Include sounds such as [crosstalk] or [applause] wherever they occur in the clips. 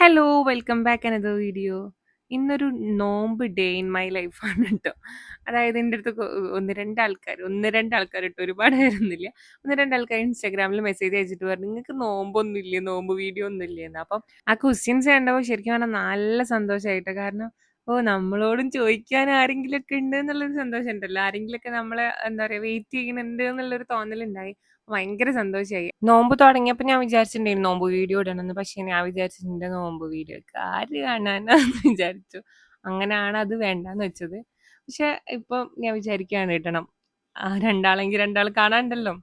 Hello welcome back another video ഇന്നൊരു നോമ്പ് day in my ലൈഫാണ് കേട്ടോ അതായത് എന്റെ അടുത്ത് ഒന്ന് രണ്ട് ആൾക്കാർ ഒന്ന് രണ്ട് ആൾക്കാർ കേട്ടോ ഒരുപാട് പേരൊന്നുമില്ല. ഒന്ന് രണ്ട് ആൾക്കാർ ഇൻസ്റ്റാഗ്രാമിൽ മെസ്സേജ് അയച്ചിട്ട് പറഞ്ഞു നിങ്ങൾക്ക് നോമ്പൊന്നും ഇല്ലേ? നോമ്പ് വീഡിയോ ഒന്നും ഇല്ലേന്ന് അപ്പം ആ ക്വസ്റ്റ്യൻസ് കണ്ടപ്പോൾ ശരിക്കും പറഞ്ഞാൽ നല്ല സന്തോഷമായിട്ട് കാരണം ഓ നമ്മളോടും ചോദിക്കാൻ ആരെങ്കിലും ഒക്കെ ഉണ്ട് എന്നുള്ളൊരു സന്തോഷം ഉണ്ടല്ലോ ആരെങ്കിലുമൊക്കെ നമ്മളെ എന്താ പറയുക വെയിറ്റ് ചെയ്യുന്നുണ്ട് എന്നുള്ളൊരു തോന്നലുണ്ടായി. ഭയങ്കര സന്തോഷമായി നോമ്പ് തുടങ്ങിയപ്പോൾ ഞാൻ വിചാരിച്ചിട്ടുണ്ടായിരുന്നു നോമ്പ് വീഡിയോ ഇടണമെന്ന് പക്ഷേ ഞാൻ വിചാരിച്ചിട്ടുണ്ട് നോമ്പ് വീഡിയോ ആര് കാണാനാന്ന് [laughs] വിചാരിച്ചു. അങ്ങനെയാണ് അത് വേണ്ടെന്ന് വെച്ചത്. പക്ഷെ ഇപ്പം ഞാൻ വിചാരിക്കുകയാണ് ഇടണം. രണ്ടാളെങ്കിൽ രണ്ടാൾ കാണാണ്ടല്ലോ.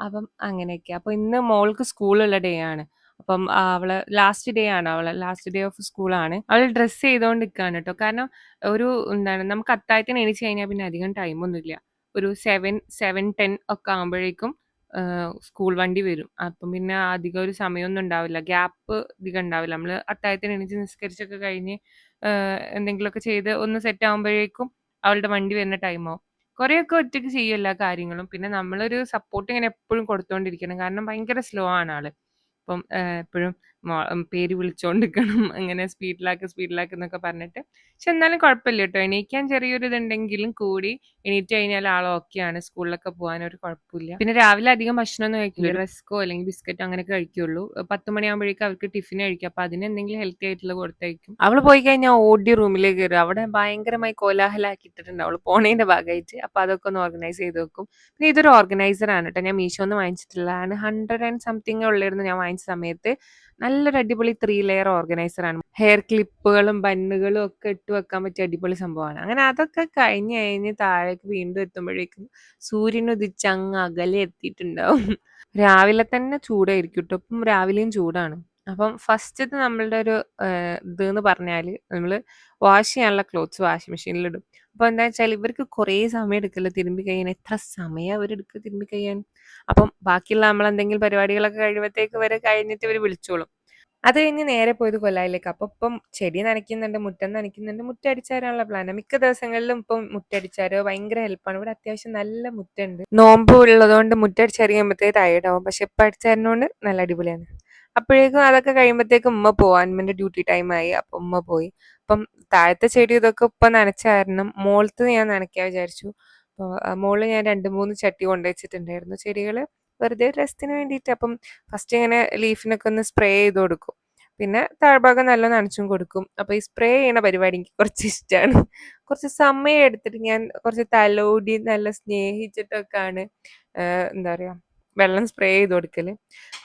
അപ്പം അങ്ങനെയൊക്കെ. അപ്പൊ ഇന്ന് മോൾക്ക് സ്കൂളുള്ള ഡേ ആണ്. അപ്പം അവൾ ലാസ്റ്റ് ഡേ ആണ്. അവൾ ലാസ്റ്റ് ഡേ ഓഫ് സ്കൂളാണ് അവൾ ഡ്രസ്സ് ചെയ്തുകൊണ്ട് നിൽക്കുകയാണ് കേട്ടോ കാരണം ഒരു എന്താണ് നമുക്ക് അത്തായത്തിന് എണീച്ച് കഴിഞ്ഞാൽ പിന്നെ അധികം ടൈമൊന്നുമില്ല ഒരു സെവൻ സെവൻ ടെൻ ഒക്കെ ആകുമ്പോഴേക്കും സ്കൂൾ വണ്ടി വരും. അപ്പം പിന്നെ അധികം ഒരു സമയമൊന്നും ഉണ്ടാവില്ല. ഗ്യാപ്പ് അധികം ഉണ്ടാവില്ല. നമ്മൾ അത്താഴത്തിന് എണീച്ച് നിസ്കരിച്ചൊക്കെ കഴിഞ്ഞ് എന്തെങ്കിലുമൊക്കെ ചെയ്ത് ഒന്ന് സെറ്റ് ആകുമ്പോഴേക്കും അവളുടെ വണ്ടി വരുന്ന ടൈം ആവും. കുറേയൊക്കെ ഒറ്റയ്ക്ക് ചെയ്യും എല്ലാ കാര്യങ്ങളും. പിന്നെ നമ്മളൊരു സപ്പോർട്ട് ഇങ്ങനെ എപ്പോഴും കൊടുത്തോണ്ടിരിക്കണം. കാരണം ഭയങ്കര സ്ലോ ആണ് ആൾ. അപ്പം എപ്പോഴും പേര് വിളിച്ചോണ്ടിരിക്കണം. [laughs] അങ്ങനെ സ്പീഡിലാക്ക് സ്പീഡിലാക്ക് എന്നൊക്കെ പറഞ്ഞിട്ട്. പക്ഷെ എന്നാലും കുഴപ്പമില്ല കേട്ടോ. എണീക്കാൻ ചെറിയൊരു ഇതുണ്ടെങ്കിലും കൂടി എണീറ്റ് കഴിഞ്ഞാൽ ആൾ ഓക്കെയാണ് സ്കൂളിലൊക്കെ പോകാൻ ഒരു കുഴപ്പമില്ല. പിന്നെ രാവിലെ അധികം ഭക്ഷണമൊന്നും കഴിക്കില്ല. റസ്കോ അല്ലെങ്കിൽ ബിസ്ക്കറ്റോ അങ്ങനെയൊക്കെ കഴിക്കുള്ളൂ. പത്ത് മണിയാകുമ്പോഴേക്കും അവർക്ക് ടിഫിൻ കഴിക്കും. അപ്പൊ അതിന് എന്തെങ്കിലും ഹെൽത്തി ആയിട്ടുള്ള കൊടുത്തയക്കും അവൾ പോയി കഴിഞ്ഞാൽ ഓടി റൂമിലേക്ക് കയറും. അവിടെ ഭയങ്കരമായി കോലാഹലാക്കിയിട്ടുണ്ട് അവൾ പോണേന്റെ ഭാഗമായിട്ട്. അപ്പൊ അതൊക്കെ ഒന്ന് ഓർഗനൈസ് ചെയ്ത് വെക്കും. പിന്നെ ഇതൊരു ഓർഗനൈസർ ആണ് കേട്ടോ. ഞാൻ മീഷോന്ന് വാങ്ങിച്ചിട്ടുള്ളതാണ്. ഹൺഡ്രഡ് ആൻഡ് സംതിങ് ഉള്ളായിരുന്നു ഞാൻ വാങ്ങിച്ച സമയത്ത്. നല്ലൊരു അടിപൊളി ത്രീ ലെയർ ഓർഗനൈസർ ആണ്. ഹെയർ ക്ലിപ്പുകളും ബണ്ണുകളും ഒക്കെ ഇട്ട് വെക്കാൻ പറ്റിയ അടിപൊളി സംഭവമാണ്. അങ്ങനെ അതൊക്കെ കഴിഞ്ഞ് കഴിഞ്ഞ് താഴേക്ക് വീണ്ടും എത്തുമ്പോഴേക്കും സൂര്യൻ ഉദിച്ച് അങ്ങ് അകലെ എത്തിയിട്ടുണ്ടാവും. രാവിലെ തന്നെ ചൂടായിരിക്കും കേട്ടോ ഇപ്പം രാവിലെയും ചൂടാണ്. അപ്പം ഫസ്റ്റ് നമ്മളുടെ ഒരു ഇത് എന്ന് പറഞ്ഞാൽ നമ്മൾ വാഷ് ചെയ്യാനുള്ള ക്ലോത്ത്സ് വാഷിംഗ് മെഷീനിൽ ഇടും. അപ്പൊ എന്താ വെച്ചാൽ ഇവർക്ക് കുറേ സമയം എടുക്കില്ല തിരുമ്പി കഴിയാൻ? എത്ര സമയം അവരെടുക്കുക തിരുമ്പി കഴിയാൻ? അപ്പം ബാക്കിയുള്ള നമ്മൾ എന്തെങ്കിലും പരിപാടികളൊക്കെ കഴിയുമ്പോഴത്തേക്ക് വരെ കഴിഞ്ഞിട്ട് ഇവർ വിളിച്ചോളും. അത് കഴിഞ്ഞ് നേരെ പോയത് കൊല്ലായിലേക്ക്. അപ്പൊ ഇപ്പം ചെടി നനയ്ക്കുന്നുണ്ട് മുറ്റം നനയ്ക്കുന്നുണ്ട് മുറ്റടിച്ചാരാനുള്ള പ്ലാനാണ് മിക്ക ദിവസങ്ങളിലും ഇപ്പം മുറ്റടിച്ചാരോ ഭയങ്കര ഹെൽപ്പാണ് ഇവിടെ അത്യാവശ്യം നല്ല മുറ്റുണ്ട്. നോമ്പ് ഉള്ളതുകൊണ്ട് മുറ്റടിച്ചറിയുമ്പോഴത്തേക്ക് ടയർഡാവും പക്ഷെ ഇപ്പൊ അടിച്ചാരിനോണ്ട് നല്ല അടിപൊളിയാണ്. അപ്പോഴേക്കും അതൊക്കെ കഴിയുമ്പോഴത്തേക്കും ഉമ്മ പോവാൻ എന്റെ ഡ്യൂട്ടി ടൈമായി അപ്പൊ ഉമ്മ പോയി. അപ്പം താഴത്തെ ചെടി ഇതൊക്കെ ഇപ്പൊ നനച്ചായിരുന്നു മോളത്ത് ഞാൻ നനയ്ക്കാൻ വിചാരിച്ചു. അപ്പോൾ മോൾ ഞാൻ രണ്ട് മൂന്ന് ചട്ടി കൊണ്ടുവച്ചിട്ടുണ്ടായിരുന്നു ചെടികൾ. വെറുതെ രസത്തിന് വേണ്ടിയിട്ട് അപ്പം ഫസ്റ്റ് ഇങ്ങനെ ലീഫിനൊക്കെ ഒന്ന് സ്പ്രേ ചെയ്ത് കൊടുക്കും. പിന്നെ താഴ്ഭാഗം നല്ല നനച്ചും കൊടുക്കും. അപ്പോൾ ഈ സ്പ്രേ ചെയ്യണ പരിപാടി എനിക്ക് കുറച്ച് ഇഷ്ടമാണ് കുറച്ച് സമയം എടുത്തിട്ട് ഞാൻ കുറച്ച് തലോടി നല്ല സ്നേഹിച്ചിട്ടൊക്കെയാണ് എന്താ പറയുക വെള്ളം സ്പ്രേ ചെയ്ത് കൊടുക്കൽ.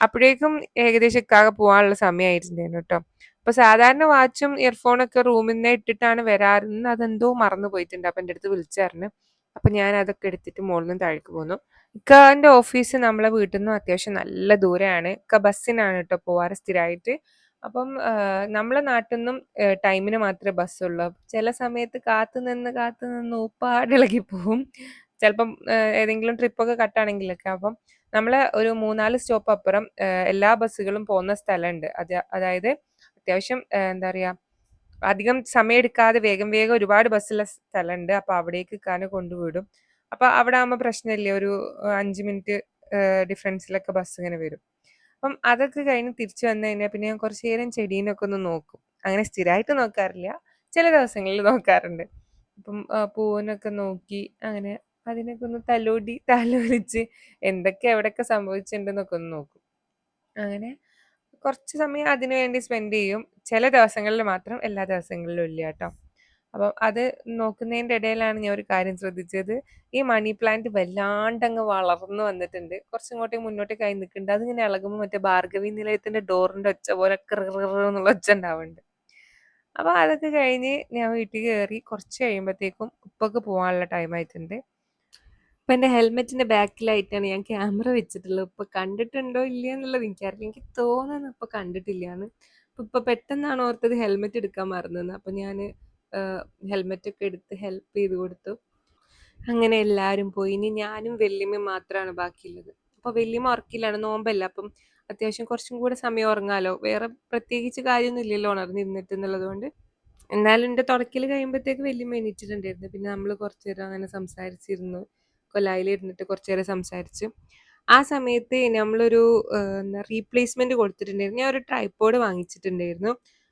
അപ്പോഴേക്കും ഏകദേശം ഇക്കാകെ പോകാനുള്ള സമയമായിട്ടുണ്ടായിരുന്നു കേട്ടോ. അപ്പൊ സാധാരണ വാച്ചും ഇയർഫോണൊക്കെ റൂമിൽ നിന്ന് ഇട്ടിട്ടാണ് വരാറ്. അതെന്തോ മറന്നു പോയിട്ടുണ്ട് അപ്പൊ എന്റെ അടുത്ത് വിളിച്ചായിരുന്നു അപ്പൊ ഞാൻ അതൊക്കെ എടുത്തിട്ട് മുകളിൽ നിന്ന് താഴേക്ക് പോന്നു. ഇക്കാന്റെ ഓഫീസ് നമ്മളെ വീട്ടിൽ നിന്നും അത്യാവശ്യം നല്ല ദൂരെയാണ്. ഇക്ക ബസ്സിനാണ് കേട്ടോ പോവാറ് സ്ഥിരമായിട്ട് അപ്പം നമ്മളെ നാട്ടിൽ നിന്നും ടൈമിന് മാത്രമേ ബസ്സുള്ളൂ. ചില സമയത്ത് കാത്തു നിന്ന് കാത്തു നിന്ന് ഉപ്പാട് ഇളകി പോവും. ചിലപ്പം ഏതെങ്കിലും ട്രിപ്പൊക്കെ കട്ടാണെങ്കിലൊക്കെ. അപ്പം നമ്മളെ ഒരു മൂന്നാൽ സ്റ്റോപ്പ് അപ്പുറം എല്ലാ ബസ്സുകളും പോകുന്ന സ്ഥലമുണ്ട്. അത് അതായത് അത്യാവശ്യം എന്താ പറയാ അധികം സമയം എടുക്കാതെ വേഗം വേഗം ഒരുപാട് ബസ്സുള്ള സ്ഥലമുണ്ട് അപ്പൊ അവിടേക്ക് ഇക്കാനെ കൊണ്ടുവിടും. അപ്പൊ അവിടെ ആകുമ്പോൾ പ്രശ്നമില്ല ഒരു അഞ്ചു മിനിറ്റ് ഡിഫറൻസിലൊക്കെ ബസ് ഇങ്ങനെ വരും. അപ്പം അതൊക്കെ കഴിഞ്ഞ് തിരിച്ചു വന്നു കഴിഞ്ഞാൽ പിന്നെ ഞാൻ കുറച്ച് നേരം ചെടീനൊക്കെ ഒന്ന് നോക്കും. അങ്ങനെ സ്ഥിരമായിട്ട് നോക്കാറില്ല. ചില ദിവസങ്ങളിൽ നോക്കാറുണ്ട്. അപ്പം പൂവിനൊക്കെ നോക്കി അങ്ങനെ അതിനൊക്കെ ഒന്ന് തലോടി തലോലിച്ച് എന്തൊക്കെ എവിടെയൊക്കെ സംഭവിച്ചിട്ടുണ്ടെന്നൊക്കെ ഒന്ന് നോക്കും. അങ്ങനെ കുറച്ച് സമയം അതിനു വേണ്ടി സ്പെൻഡ് ചെയ്യും. ചില ദിവസങ്ങളിൽ മാത്രം എല്ലാ ദിവസങ്ങളിലും ഇല്ല കേട്ടോ. അപ്പം അത് നോക്കുന്നതിന്റെ ഇടയിലാണ് ഞാൻ ഒരു കാര്യം ശ്രദ്ധിച്ചത്. ഈ മണി പ്ലാന്റ് വല്ലാണ്ടങ്ങ് വളർന്നു വന്നിട്ടുണ്ട്. കുറച്ചുകൂടി മുന്നോട്ട് കൈ നിൽക്കുന്നുണ്ട്. അതിങ്ങനെ ഇളകുമ്പോൾ മറ്റേ ഭാർഗവി നിലയത്തിന്റെ ഡോറിന്റെ ഒച്ച പോലെ എന്നുള്ള ഒച്ച ഉണ്ടാവുന്നുണ്ട്. അപ്പോൾ അതൊക്കെ കഴിഞ്ഞ് ഞാൻ വീട്ടിൽ കയറി കുറച്ച് കഴിയുമ്പോഴത്തേക്കും ഉപ്പൊക്കെ പോകാനുള്ള ടൈം ആയിട്ടുണ്ട്. ഇപ്പൊ എന്റെ ഹെൽമെറ്റിന്റെ ബാക്കിലായിട്ടാണ് ഞാൻ ക്യാമറ വെച്ചിട്ടുള്ളത്. ഇപ്പൊ കണ്ടിട്ടുണ്ടോ ഇല്ല എന്നുള്ളത് എനിക്കറിയില്ല. എനിക്ക് തോന്നുന്നു ഇപ്പൊ കണ്ടിട്ടില്ലാന്ന് അപ്പൊ ഇപ്പൊ പെട്ടെന്നാണ് ഓർത്തത് ഹെൽമെറ്റ് എടുക്കാൻ മറന്നത് അപ്പൊ ഞാൻ ഹെൽമെറ്റ് ഒക്കെ എടുത്ത് ഹെൽപ്പ് ചെയ്ത് കൊടുത്തു. അങ്ങനെ എല്ലാവരും പോയി. ഇനി ഞാനും വല്യമ്മയും മാത്രമാണ് ബാക്കിയുള്ളത്. അപ്പൊ വല്യമ്മ ഉറക്കില്ലാണ് നോമ്പല്ല. അപ്പം അത്യാവശ്യം കുറച്ചും കൂടെ സമയം ഉറങ്ങാലോ. വേറെ പ്രത്യേകിച്ച് കാര്യമൊന്നും ഇല്ലല്ലോ ഉണർന്നിരുന്നിട്ട് എന്നുള്ളത് കൊണ്ട് എന്നാലും എന്റെ തുടക്കൽ കഴിയുമ്പോഴത്തേക്ക് വല്യമ്മ എണീറ്റിട്ടുണ്ടായിരുന്നു. പിന്നെ നമ്മൾ കുറച്ചു നേരം അങ്ങനെ സംസാരിച്ചിരുന്നു. കൊലായിൽ ഇരുന്നിട്ട് കുറച്ചു നേരം സംസാരിച്ച് ആ സമയത്ത് നമ്മളൊരു എന്താ റീപ്ലേസ്മെന്റ് കൊടുത്തിട്ടുണ്ടായിരുന്നു. ഞാൻ ഒരു ട്രൈപ്പോഡ് വാങ്ങിച്ചിട്ടുണ്ടായിരുന്നു.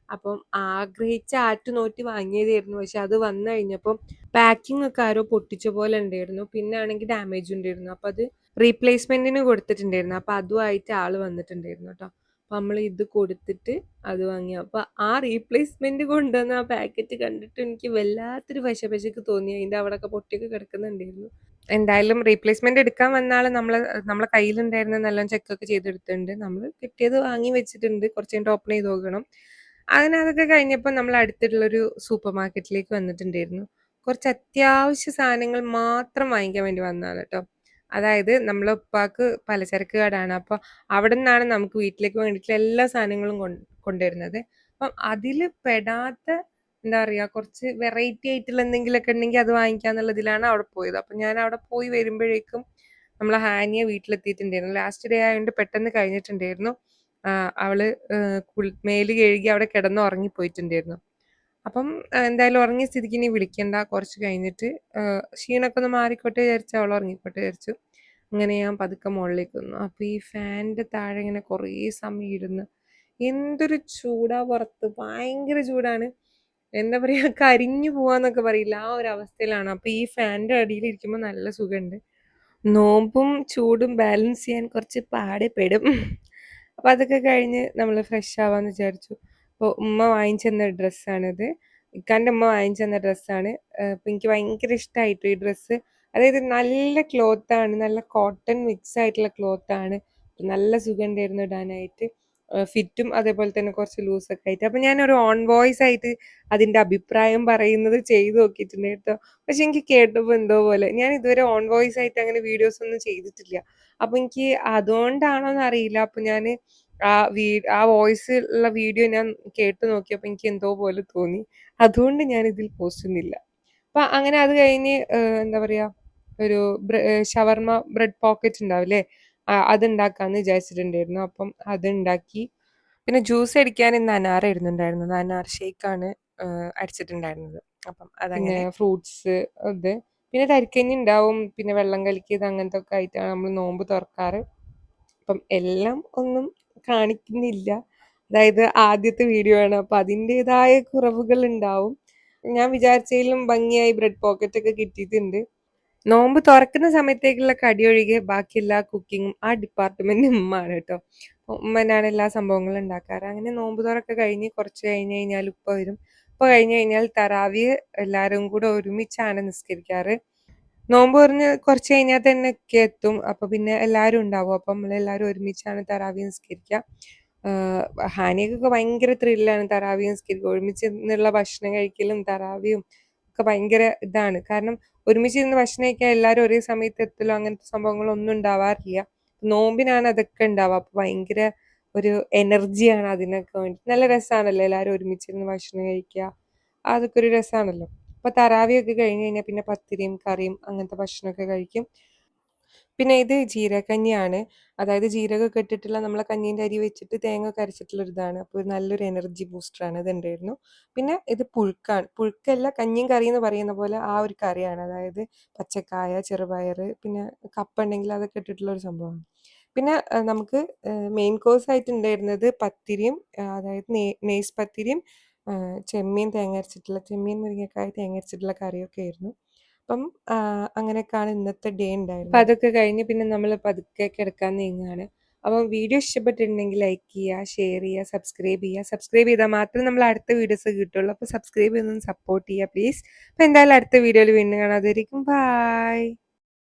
അപ്പം ആഗ്രഹിച്ച ആറ്റുനോറ്റ് വാങ്ങിയതായിരുന്നു. പക്ഷെ അത് വന്നു കഴിഞ്ഞപ്പം പാക്കിംഗ് ഒക്കെ ആരോ പൊട്ടിച്ച പോലെ ഉണ്ടായിരുന്നു. പിന്നെ ആണെങ്കിൽ ഡാമേജ് ഉണ്ടായിരുന്നു. അപ്പം അത് റീപ്ലേസ്മെന്റിന് കൊടുത്തിട്ടുണ്ടായിരുന്നു. അപ്പം അതുമായിട്ട് ആൾ വന്നിട്ടുണ്ടായിരുന്നു കേട്ടോ. അപ്പം നമ്മൾ ഇത് കൊടുത്തിട്ട് അത് വാങ്ങി. അപ്പം ആ റീപ്ലേസ്മെന്റ് കൊണ്ടുവന്ന ആ പാക്കറ്റ് കണ്ടിട്ട് എനിക്ക് വല്ലാത്തൊരു പശ പശക്ക് തോന്നി. അതിന്റെ അവിടെയൊക്കെ പൊട്ടിയൊക്കെ കിടക്കുന്നുണ്ടായിരുന്നു. എന്തായാലും റീപ്ലേസ്മെന്റ് എടുക്കാൻ വന്ന ആൾ നമ്മളെ നമ്മളെ കയ്യിലുണ്ടായിരുന്ന നല്ലോണം ചെക്കൊക്കെ ചെയ്തെടുത്തിട്ടുണ്ട്. നമ്മൾ കിട്ടിയത് വാങ്ങി വെച്ചിട്ടുണ്ട്. കുറച്ച് കഴിഞ്ഞിട്ട് ഓപ്പൺ ചെയ്ത് നോക്കണം. അങ്ങനെ അതൊക്കെ കഴിഞ്ഞപ്പോൾ നമ്മൾ അടുത്തിട്ടുള്ളൊരു സൂപ്പർ മാർക്കറ്റിലേക്ക് വന്നിട്ടുണ്ടായിരുന്നു. കുറച്ച് അത്യാവശ്യ സാധനങ്ങൾ മാത്രം വാങ്ങിക്കാൻ വേണ്ടി വന്നതാണ് കേട്ടോ. അതായത് നമ്മളെ ഉപ്പാക്ക് പലചരക്ക് കടയാണ്. അപ്പോൾ അവിടെ നിന്നാണ് നമുക്ക് വീട്ടിലേക്ക് വേണ്ടിയിട്ടുള്ള എല്ലാ സാധനങ്ങളും കൊണ്ട് കൊണ്ടുവരുന്നത്. അപ്പം അതിൽ പെടാത്ത എന്താ പറയുക കുറച്ച് വെറൈറ്റി ആയിട്ടുള്ള എന്തെങ്കിലുമൊക്കെ ഉണ്ടെങ്കിൽ അത് വാങ്ങിക്കാന്നുള്ളതിലാണ് അവിടെ പോയത്. അപ്പം ഞാൻ അവിടെ പോയി വരുമ്പോഴേക്കും നമ്മളെ ഹാനിയ വീട്ടിലെത്തിയിട്ടുണ്ടായിരുന്നു. ലാസ്റ്റ് ഡേ ആയതുകൊണ്ട് പെട്ടെന്ന് കഴിഞ്ഞിട്ടുണ്ടായിരുന്നു. അവൾ മേൽ കഴുകി അവിടെ കിടന്ന് ഉറങ്ങിപ്പോയിട്ടുണ്ടായിരുന്നു. അപ്പം എന്തായാലും ഉറങ്ങിയ സ്ഥിതിക്ക് ഇനി വിളിക്കണ്ട കുറച്ച് കഴിഞ്ഞിട്ട് ക്ഷീണൊക്കെ ഒന്ന് മാറിക്കോട്ടെ വിചാരിച്ചു അവൾ ഉറങ്ങിക്കോട്ടെ വിചാരിച്ചു. അങ്ങനെ ഞാൻ പതുക്കെ മുകളിലേക്ക് വന്നു. അപ്പോൾ ഈ ഫാനിന്റെ താഴെ ഇങ്ങനെ കുറേ സമയം ഇരുന്ന് എന്തൊരു ചൂടാ പുറത്ത് ഭയങ്കര ചൂടാണ്. എന്താ പറയാ കരിഞ്ഞു പോവാന്നൊക്കെ പറയില്ല ആ ഒരു അവസ്ഥയിലാണ്. അപ്പൊ ഈ ഫാനിന്റെ അടിയിൽ ഇരിക്കുമ്പോൾ നല്ല സുഖമുണ്ട്. നോമ്പും ചൂടും ബാലൻസ് ചെയ്യാൻ കുറച്ച് പാടെപ്പെടും പെടും. അപ്പൊ അതൊക്കെ കഴിഞ്ഞ് നമ്മൾ ഫ്രഷ് ആവാന്ന് വിചാരിച്ചു. അപ്പോൾ ഉമ്മ വാങ്ങിച്ചെന്ന ഡ്രസ്സാണിത്. ഇക്കാന്റെ ഉമ്മ വാങ്ങിച്ചെന്ന ഡ്രസ്സാണ്. അപ്പൊ എനിക്ക് ഭയങ്കര ഇഷ്ടമായിട്ടു ഈ ഡ്രസ്സ്. അതായത് നല്ല ക്ലോത്താണ്. നല്ല കോട്ടൺ മിക്സ് ആയിട്ടുള്ള ക്ലോത്താണ് നല്ല സുഖം ഉണ്ടായിരുന്നു ഇടാനായിട്ട്. ഫിറ്റും അതേപോലെ തന്നെ കുറച്ച് ലൂസൊക്കെ ആയിട്ട്. അപ്പൊ ഞാനൊരു ഓൺ വോയിസ് ആയിട്ട് അതിന്റെ അഭിപ്രായം പറയുന്നത് ചെയ്തു നോക്കിയിട്ടുണ്ട് കേട്ടോ. പക്ഷെ എനിക്ക് കേട്ടപ്പോൾ എന്തോ പോലെ. ഞാൻ ഇതുവരെ ഓൺ വോയിസ് ആയിട്ട് അങ്ങനെ വീഡിയോസ് ഒന്നും ചെയ്തിട്ടില്ല. അപ്പൊ എനിക്ക് അതുകൊണ്ടാണോന്ന് അറിയില്ല. അപ്പൊ ഞാൻ ആ വീ ആ വോയിസ് ഉള്ള വീഡിയോ ഞാൻ കേട്ട് നോക്കിയപ്പോൾ എനിക്ക് എന്തോ പോലെ തോന്നി. അതുകൊണ്ട് ഞാൻ ഇതിൽ പോസ്റ്റ് ചെയ്യുന്നില്ല. അപ്പൊ അങ്ങനെ അത് കഴിഞ്ഞ് എന്താ പറയാ ഒരു ബ്ര ഷവർമ്മ ബ്രെഡ് പോക്കറ്റ് ഉണ്ടാവില്ലേ? ആ അതുണ്ടാക്കാന്ന് വിചാരിച്ചിട്ടുണ്ടായിരുന്നു. അപ്പം അതുണ്ടാക്കി. പിന്നെ ജ്യൂസ് അടിക്കാൻ ഇന്ന് അനാർ ഇടുന്നുണ്ടായിരുന്നത്. അനാർ ഷേക്കാണ് അടിച്ചിട്ടുണ്ടായിരുന്നത്. അപ്പം അതങ്ങനെ ഫ്രൂട്ട്സ് ഇത് പിന്നെ തരിക്കഞ്ഞി ഉണ്ടാവും. പിന്നെ വെള്ളം കലക്കിയത് അങ്ങനത്തെ ഒക്കെ ആയിട്ടാണ് നമ്മൾ നോമ്പ് തുറക്കാറ്. അപ്പം എല്ലാം ഒന്നും കാണിക്കുന്നില്ല. അതായത് ആദ്യത്തെ വീഡിയോ ആണ്. അപ്പൊ അതിന്റെതായ കുറവുകൾ ഉണ്ടാവും. ഞാൻ വിചാരിച്ചതിലും ഭംഗിയായി ബ്രെഡ് പോക്കറ്റ് ഒക്കെ കിട്ടിയിട്ടുണ്ട്. നോമ്പ് തുറക്കുന്ന സമയത്തേക്കുള്ള കടി ഒഴികെ ബാക്കി എല്ലാ കുക്കിങ്ങും ആ ഡിപ്പാർട്ട്മെന്റ് ഉമ്മയാണ് കേട്ടോ. ഉമ്മനാണ് എല്ലാ സംഭവങ്ങളും ഉണ്ടാക്കാറ്. അങ്ങനെ നോമ്പ് തുറക്കെ കഴിഞ്ഞ് കുറച്ച് കഴിഞ്ഞ് കഴിഞ്ഞാൽ ഉപ്പ വരും. ഉപ്പ കഴിഞ്ഞ് കഴിഞ്ഞാൽ തറാവി എല്ലാവരും കൂടെ ഒരുമിച്ചാണ് നിസ്കരിക്കാറ്. നോമ്പ് പറഞ്ഞ് കുറച്ച് കഴിഞ്ഞാൽ തന്നെ ഒക്കെ എത്തും. അപ്പൊ പിന്നെ എല്ലാവരും ഉണ്ടാവും. അപ്പം നമ്മളെല്ലാവരും ഒരുമിച്ചാണ് തറാവി നിസ്കരിക്കുക. ഹാനിയൊക്കെ ഭയങ്കര ത്രില്ലാണ് തറാവി നിസ്കരിക്കുക. ഒരുമിച്ച് നിന്നുള്ള ഭക്ഷണം കഴിക്കലും തറാവിയും ഒക്കെ ഭയങ്കര ഇതാണ്. കാരണം ഒരുമിച്ച് ഇരുന്ന് ഭക്ഷണം കഴിക്കാൻ എല്ലാവരും ഒരേ സമയത്ത് എത്തലോ അങ്ങനത്തെ സംഭവങ്ങളൊന്നും ഉണ്ടാവാറില്ല. നോമ്പിനാണ് അതൊക്കെ ഉണ്ടാവുക. അപ്പൊ ഭയങ്കര ഒരു എനർജിയാണ് അതിനൊക്കെ വേണ്ടി. നല്ല രസമാണല്ലോ എല്ലാവരും ഒരുമിച്ചിരുന്ന് ഭക്ഷണം കഴിക്കുക. അതൊക്കെ ഒരു രസമാണല്ലോ. അപ്പൊ തറാവിയൊക്കെ കഴിഞ്ഞ് കഴിഞ്ഞാൽ പിന്നെ പത്തിരിയും കറിയും അങ്ങനത്തെ ഭക്ഷണമൊക്കെ കഴിക്കും. പിന്നെ ഇത് ജീരകഞ്ഞിയാണ് അതായത് ജീരകമൊക്കെ ഇട്ടിട്ടുള്ള നമ്മളെ കഞ്ഞീന്റെ അരി വെച്ചിട്ട് തേങ്ങ ഒക്കെ അരച്ചിട്ടുള്ള ഇതാണ്. അപ്പോൾ ഒരു നല്ലൊരു എനർജി ബൂസ്റ്ററാണ്. ഇത് ഉണ്ടായിരുന്നു പിന്നെ ഇത് പുഴുക്കാണ്. പുഴുക്കല്ല കഞ്ഞിയും കറി എന്ന് പറയുന്ന പോലെ ആ ഒരു കറിയാണ്. അതായത് പച്ചക്കായ, ചെറുപയർ പിന്നെ കപ്പ ഉണ്ടെങ്കിൽ അതൊക്കെ ഇട്ടിട്ടുള്ള ഒരു സംഭവമാണ്. പിന്നെ നമുക്ക് മെയിൻ കോഴ്സ് ആയിട്ട് ഉണ്ടായിരുന്നത് പത്തിരിയും അതായത് നെയ് നെയ്സ് പത്തിരിയും ചെമ്മീൻ തേങ്ങ അരച്ചിട്ടുള്ള ചെമ്മീൻ മുരിങ്ങക്കായ തേങ്ങ അരച്ചിട്ടുള്ള കറിയൊക്കെ ആയിരുന്നു. അപ്പം അങ്ങനെയൊക്കെയാണ് ഇന്നത്തെ ഡേ ഉണ്ടായിരുന്നത്. അപ്പം അതൊക്കെ കഴിഞ്ഞ് പിന്നെ നമ്മൾ പതുക്കെ കിടക്കാൻ നീങ്ങുകയാണ്. അപ്പം വീഡിയോ ഇഷ്ടപ്പെട്ടിട്ടുണ്ടെങ്കിൽ ലൈക്ക് ചെയ്യുക, ഷെയർ ചെയ്യുക, സബ്സ്ക്രൈബ് ചെയ്യുക. സബ്സ്ക്രൈബ് ചെയ്താൽ മാത്രമേ നമ്മൾ അടുത്ത വീഡിയോസ് കിട്ടുള്ളൂ. അപ്പോൾ സബ്സ്ക്രൈബ് ചെയ്തൊന്ന് സപ്പോർട്ട് ചെയ്യുക പ്ലീസ്. അപ്പോൾ എന്തായാലും അടുത്ത വീഡിയോയിൽ വീണ്ടും കാണാം. അതുവരേക്കും ബൈ.